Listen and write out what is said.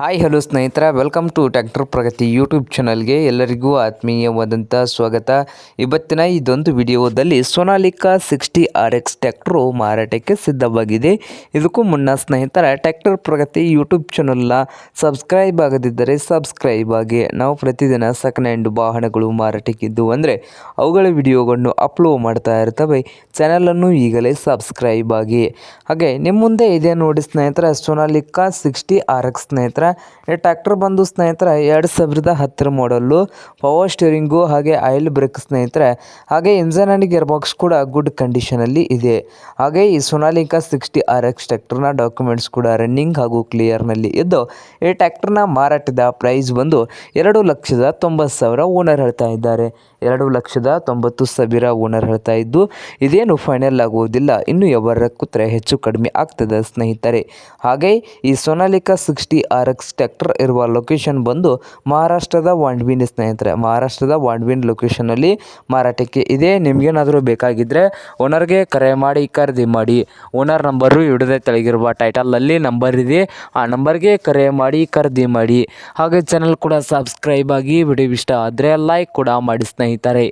Hi hello ಸ್ನೇಹಿತರ. Welcome to tractor Pragati YouTube ಚಾನಲ್ಗೆ ಎಲ್ಲರಿಗೂ ಆತ್ಮೀಯವಾದಂಥ ಸ್ವಾಗತ. ಇವತ್ತಿನ ಇದೊಂದು ವಿಡಿಯೋದಲ್ಲಿ Sonalika sixty R X tractor ಮಾರಾಟಕ್ಕೆ ಸಿದ್ಧವಾಗಿದೆ. ಇದಕ್ಕೂ ಮುನ್ನ ಸ್ನೇಹಿತರ ಟ್ಯಾಕ್ಟರ್ ಪ್ರಗತಿ ಯೂಟ್ಯೂಬ್ ಚಾನಲ್ನ ಸಬ್ಸ್ಕ್ರೈಬ್ ಆಗದಿದ್ದರೆ ಸಬ್ಸ್ಕ್ರೈಬ್ ಆಗಿ. ನಾವು ಪ್ರತಿದಿನ ಸೆಕೆಂಡ್ ಹ್ಯಾಂಡ್ ವಾಹನಗಳು ಮಾರಾಟಕ್ಕಿದ್ದು ಅಂದರೆ ಅವುಗಳ ವಿಡಿಯೋಗಳನ್ನು ಅಪ್ಲೋಡ್ ಮಾಡ್ತಾ ಇರ್ತವೆ. ಚಾನಲನ್ನು ಈಗಲೇ ಸಬ್ಸ್ಕ್ರೈಬ್ ಆಗಿ. ಹಾಗೆ ನಿಮ್ಮ ಮುಂದೆ ಇದೆ ನೋಡಿ ಸ್ನೇಹಿತರ ಸೋನಾಲಿಕಾ ಸಿಕ್ಸ್ಟಿ ಆರ್ ಎಕ್ಸ್ ಸ್ನೇಹಿತರ. ಈ ಟ್ಯಾಕ್ಟರ್ ಬಂದು ಸ್ನೇಹಿತರೆ ಎರಡು ಸಾವಿರದ ಹತ್ತರ ಮಾಡಲ್ಲು ಪವರ್ ಸ್ಟೀರಿಂಗು ಹಾಗೆ ಆಯಿಲ್ ಬ್ರೇಕ್ ಸ್ನೇಹಿತರೆ, ಹಾಗೆ ಇಂಜನ್ ಆ್ಯಂಡ್ ಗೇರ್ ಬಾಕ್ಸ್ ಕೂಡ ಗುಡ್ ಕಂಡೀಷನಲ್ಲಿ ಇದೆ. ಹಾಗೆ ಈ ಸೋನಾಲಿಕಾ ಸಿಕ್ಸ್ಟಿ ಆರ್ ಎಕ್ಸ್ ಟ್ಯಾಕ್ಟರ್ನ ಡಾಕ್ಯುಮೆಂಟ್ಸ್ ಕೂಡ ರನ್ನಿಂಗ್ ಹಾಗೂ ಕ್ಲಿಯರ್ನಲ್ಲಿ ಇದ್ದು, ಈ ಟ್ಯಾಕ್ಟರ್ನ ಮಾರಾಟದ ಪ್ರೈಸ್ ಬಂದು ಎರಡು ಲಕ್ಷದ ತೊಂಬತ್ತು ಸಾವಿರ ಓನರ್ ಹೇಳ್ತಾ ಇದ್ದಾರೆ. ಎರಡು ಲಕ್ಷದ ತೊಂಬತ್ತು ಸಾವಿರ ಓನರ್ ಹೇಳ್ತಾ ಇದ್ದು, ಇದೇನು ಫೈನಲ್ ಆಗುವುದಿಲ್ಲ, ಇನ್ನು ಯಾವ ಕೂತ್ರೆ ಹೆಚ್ಚು ಕಡಿಮೆ ಆಗ್ತದೆ ಸ್ನೇಹಿತರೆ. ಹಾಗೆ ಈ Sonalika sixty R X tractor ಇರುವ ಲೊಕೇಶನ್ ಬಂದು ಮಹಾರಾಷ್ಟ್ರದ ವಾಂಡ್ವಿನ್ ಸ್ನೇಹಿತರೆ. ಮಹಾರಾಷ್ಟ್ರದ ವಾಂಡ್ವಿನ್ ಲೊಕೇಶನಲ್ಲಿ ಮಾರಾಟಕ್ಕೆ ಇದೆ. ನಿಮಗೇನಾದರೂ ಬೇಕಾಗಿದ್ದರೆ ಓನರ್ಗೆ ಕರೆ ಮಾಡಿ, ಖರೀದಿ ಮಾಡಿ. ಓನರ್ ನಂಬರು ಹಿಡಿದೇ ತೆಳಗಿರುವ ಟೈಟಲಲ್ಲಿ ನಂಬರ್ ಇದೆ. ಆ ನಂಬರ್ಗೆ ಕರೆ ಮಾಡಿ, ಖರೀದಿ ಮಾಡಿ. ಹಾಗೆ ಚಾನಲ್ ಕೂಡ ಸಬ್ಸ್ಕ್ರೈಬ್ ಆಗಿ ವಿಡಿಯೋ ಇಷ್ಟ ಆದರೆ ಲೈಕ್ ಕೂಡ ಮಾಡಿ ಸ್ನೇಹಿತರೆ.